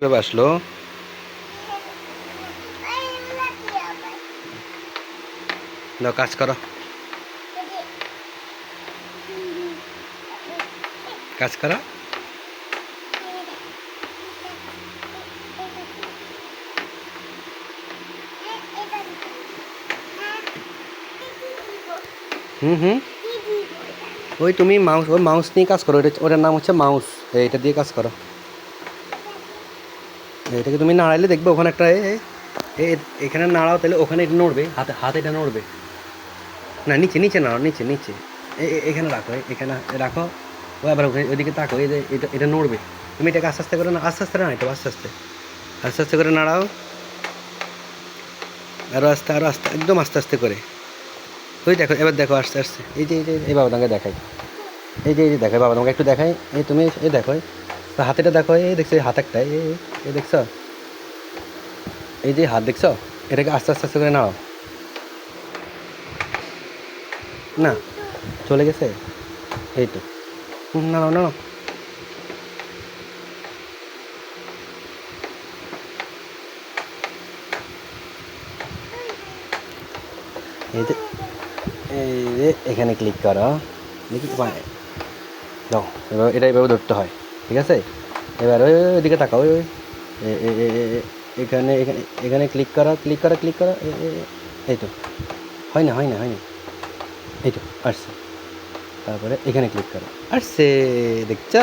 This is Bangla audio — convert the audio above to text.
কীভাবে আসলো? কাজ করো। কাজ করো। হুম হুম। ওই তুমি মাউস, ওই মাউস নিয়ে কাজ করো। ওটা ওটার নাম হচ্ছে মাউস। এইটা দিয়ে কাজ করো। এটাকে তুমি নাড়াইলে দেখবে ওখানে একটা এখানে নাড়াও, তাহলে ওখানে এটা নড়বে, হাতে হাতে এটা নড়বে। না, নিচে নিচে নাড়াও, নিচে নিচে। এখানে রাখো এখানে রাখো। ও আবার ওখানে- ওইদিকে তাকো, এই যে এটা এটা নড়বে। তুমি এটাকে আস্তে আস্তে করে না, আস্তে আস্তে না এটা আস্তে আস্তে। আস্তে আস্তে করে নাড়াও। আরও আস্তে আরও আস্তে, একদম আস্তে আস্তে করে। ওই দেখো, এবার দেখো আস্তে আস্তে এই যে এই যে, এই বাবা তোমাকে দেখাই। এই যে এই যে, দেখো বাবা তোমাকে একটু দেখাই। এই তুমি, এই দেখো হাতেটা দেখো, এই দেখছ হাত একটা এই এই- এই যে হাত দেখছ? এটাকে আস্তে আস্তে আস্তে করে নাও না, চলে গেছে? এই তো। না না না এই যে, এই এখানে ক্লিক করো। দেখি দাও, এবার এটা এভাবে ধরতে হয়, ঠিক আছে? এবার ওই ওই ওইদিকে তাকাও, ওই এ- এ- এ- এ- এ- এখানে এখানে এখানে ক্লিক করা ক্লিক করা ক্লিক করা এই তো হয় না হয় না হয় না এই তো, আসছে। তারপরে এখানে ক্লিক করা। আসছে, দেখছ?